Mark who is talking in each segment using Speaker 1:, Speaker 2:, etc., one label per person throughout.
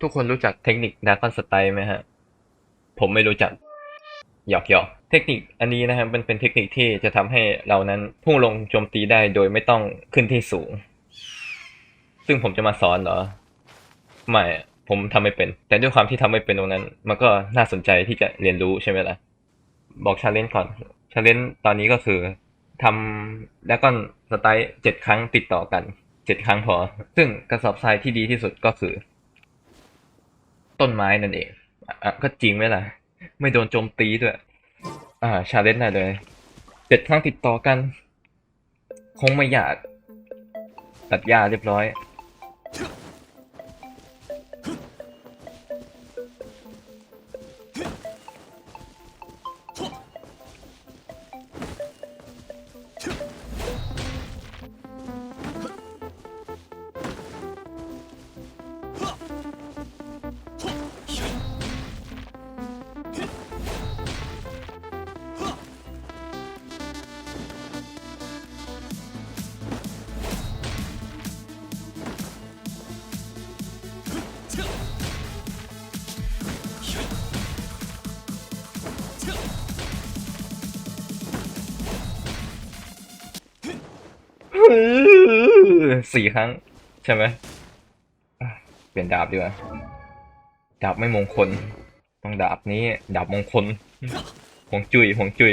Speaker 1: ทุกคนรู้จักเทคนิคด a ร์ o อนสไตล์ไหมฮะ ผมไม่รู้จัก หยอกหยอกเทคนิคอันนี้นะครับมันเป็นเทคนิคที่จะทำให้เรานั้นพุ่งลงโจมตีได้โดยไม่ต้องขึ้นที่สูง ซึ่งผมจะมาสอนเหรอ ไม่ ผมทำไม่เป็น แต่ด้วยความที่ทำไม่เป็นตรงนั้น มันก็น่าสนใจที่จะเรียนรู้ใช่ไหมล่ะ บอกชาเลนจ์ก่อนชาเลนจ์ตอนนี้ก็คือทำแล้วก็สไตล์เจ็ดครั้งติดต่อกันเจ็ดครั้งพอ ซึ่งกระสอบทรายที่ดีที่สุดก็คือ ต้นไม้นั่นเองอะก็จริงไหมล่ะ ไม่โดนโจมตีด้วย อ่า ชาเลนจ์ได้เลยเจ็ดครั้งติดต่อกัน คงไม่ยาก ตัดยาเรียบร้อย สี่ครั้ง ใช่ไหมเปลี่ยนดาบดีกว่า ดาบไม่มงคล ต้องดาบนี้ ดาบมงคลหวงจุยหวงจุย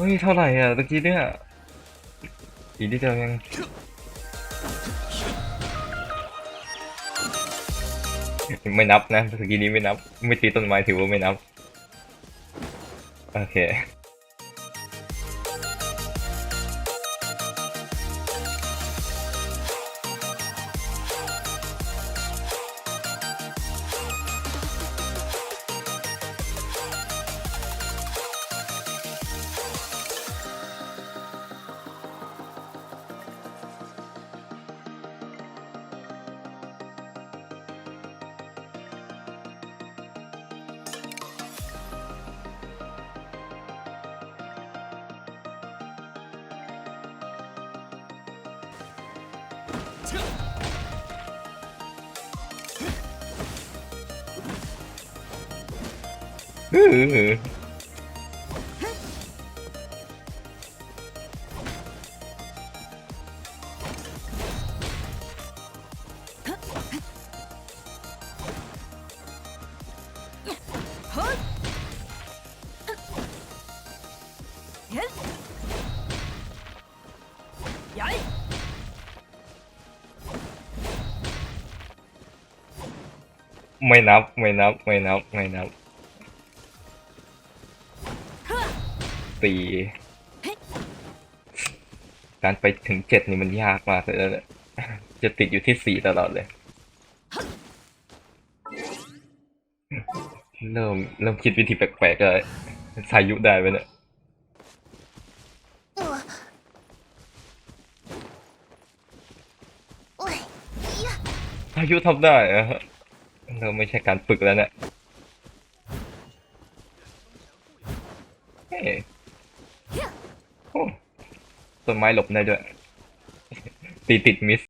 Speaker 1: เฮ้ยเท่าไหร่อะตะกี้เนี่ยอีกนิดเดียวยังไม่นับนะตะกี้นี้ไม่นับ ไม่ตีต้นไม้ถือว่าไม่นับ โอเค อื้อ ไม่นับไม่นับไม่นับไม่นับสี่การไปถึงเจ็ดนี่มันยากมากเลยนะเนี่ยจะติดอยู่ที่สี่ตลอดเลย เริ่มเริ่มคิดวิธีแปลกๆเลยสายุได้ไหมเนี่ยอายุทำได้เหรอะ เราไม่ใช่การฝึกแล้วเนี่ยเฮ้ยโอ้ต้นไม้หลบได้ด้วย ตีติดมิส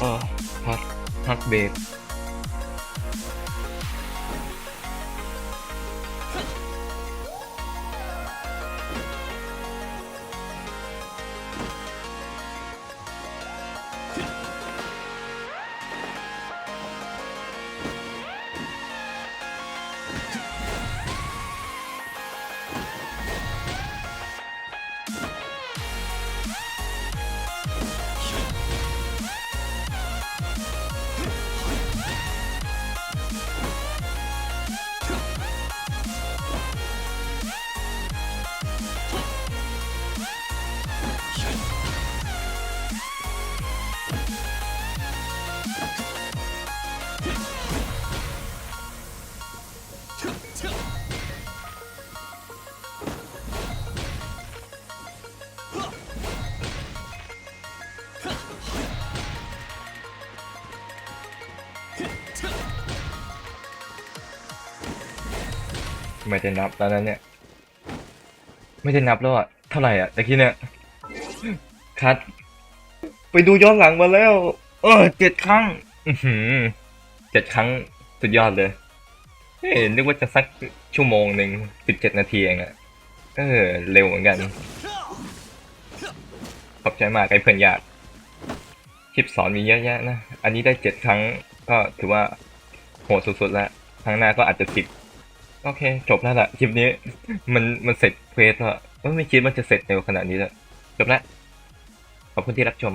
Speaker 1: ก็พักพักเบรก ไม่ได้นับแล้วนั้นเนี่ย ไม่ได้นับแล้วอะเท่าไหร่อะตะกี้เนี่ยคัด ไปดูย้อนหลังมาแล้ว เออเจ็ดครั้งอือหือเจ็ดครั้งสุดยอดเลยเฮ้ยนึกว่าจะสักชั่วโมงหนึ่งสิบเจ็ดนาทีเองอะเออ เร็วเหมือนกัน ขอบใจมากไอ้เพื่อนยากคลิปสอนมีเยอะแยะนะ อันนี้ได้เจ็ดครั้งก็ถือว่าโหดสุดๆแล้ว ครั้งหน้าก็อาจจะสิบ โอเค จบแล้วล่ะคลิปนี้ มันมันเสร็จเควสแล้วอะไม่คิดว่าจะเสร็จเร็วขนาดนี้แล้วจบแล้วขอบคุณที่รับชม